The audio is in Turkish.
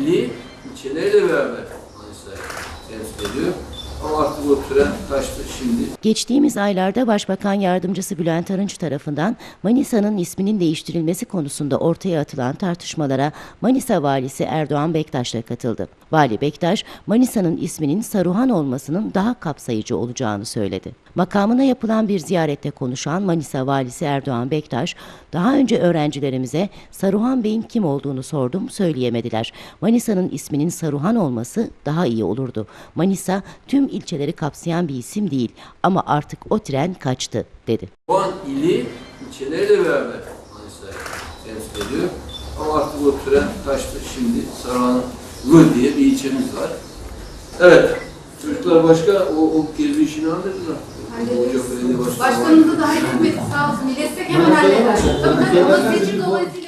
ili ilçeleriyle beraber şimdi. Geçtiğimiz aylarda Başbakan Yardımcısı Bülent Arınç tarafından Manisa'nın isminin değiştirilmesi konusunda ortaya atılan tartışmalara Manisa Valisi Erdoğan Bektaş da katıldı. Vali Bektaş, Manisa'nın isminin Saruhan olmasının daha kapsayıcı olacağını söyledi. Makamına yapılan bir ziyarette konuşan Manisa Valisi Erdoğan Bektaş, daha önce öğrencilerimize Saruhan Bey'in kim olduğunu sordum, söyleyemediler. Manisa'nın isminin Saruhan olması daha iyi olurdu. Manisa tüm ilçeleri kapsayan bir isim değil ama artık o tren kaçtı, dedi. O an ili ilçeleriyle beraber Manisa'yı temsil ediyor. Ama artık o tren taştı şimdi. Saruhanlı diye bir ilçemiz var. Evet. Çocuklar başka o, o gezi işini hallettiler. Hallederiz. Başkanımıza da halletmedik sağ olsun. İletsek hemen halleder. Tabii tabii ama seçim dolayısıyla